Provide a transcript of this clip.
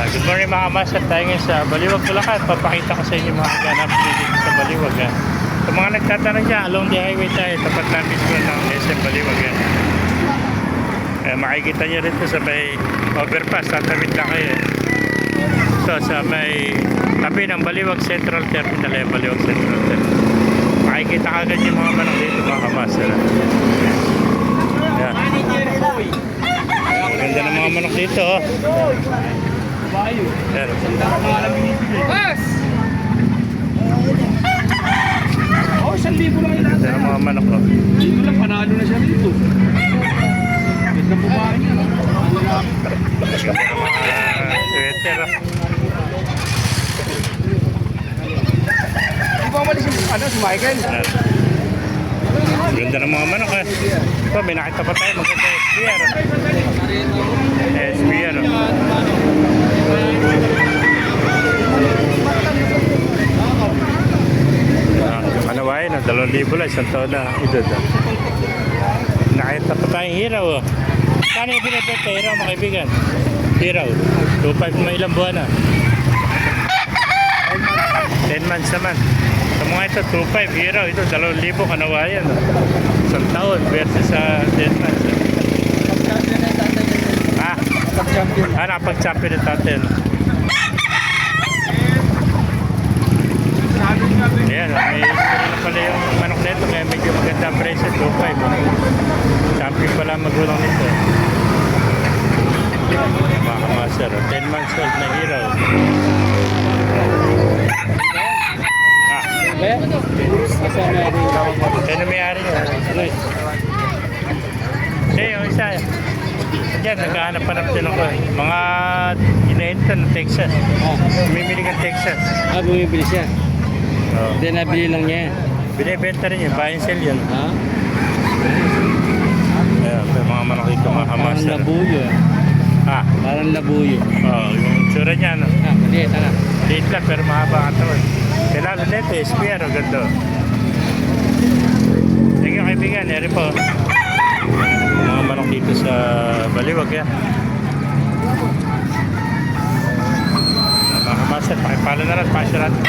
Ah, good morning mga master. Tayo ngayon sa Baliwag, Bulacan. Papakita ko sa inyo mga ganap dito sa Baliwag. ah. Sa mga nagtatanong dyan, along the highway tayo. Tapat lang mismo ng SM Baliwag. ah. Eh, makikita nyo rin ito sa may overpass. Tatawid lang kayo. eh. So, sa may tabi ng Baliwag Central Terminal. Eh, Baliwag Central Terminal. Makikita agad yung mga manok dito mga master. ah. Yan. Ganda ng mga manok dito. Oh. Boss! Oh, isang libo lang yun Ganda ng mga manok. Oh. Dito lang, panalo na siya rito. Ganda po ba niya? Ah, sweater. oh. Di ba umalis yung ano, si Michael? Ganda ng mga manok. Eh. Ito, may nakita pa tayo. Maganda SPR. oh. Dalawang libo lang. Isang taon na. Ito ito. Nakita pa tayong hiraw. Oh. Kano yung binibenta hiraw mga kaibigan? Hiraw. 2.5 na ilang buwan na. 10 months naman. Sa mga ito, 2.5 hiraw. Ito, 2,000 kanawayan. oh. Isang taon versus sa 10 months. Ah, Pag-champion. ah napag-champion ng tatin. Ayan, may pala yung manok nito kaya medyo maganda ang presyo, 2.5. oh. Champion pala ang magulang nito. Mga kamaster, oh. 10 months old na hero. Ah, Eh? Sino may-ari yun? Siya yung isa. Diyan, naghahanap-hanap din ako. eh. Mga inahinta ng Texas. Ah, Bumibili ka ng Texas. ah, bumibili siya. Oh. Hindi, nabili lang niya. Binibenta rin yun, buy and sell yun. Ha? Ayan, may mga dito, mga Parang labuyo. eh. Ah, Parang labuyo. oh, yung tsura niya, no? Ah, hindi, tara. Liit lang, pero mahaba ang katawan. Kailangan nito, SPR, oh, ganda. Thank you, kaibigan. Eri po. Mga manok dito sa Baliwag, yan. Mga kamaster, pakipalo na rin, pasya natin.